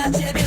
난 제발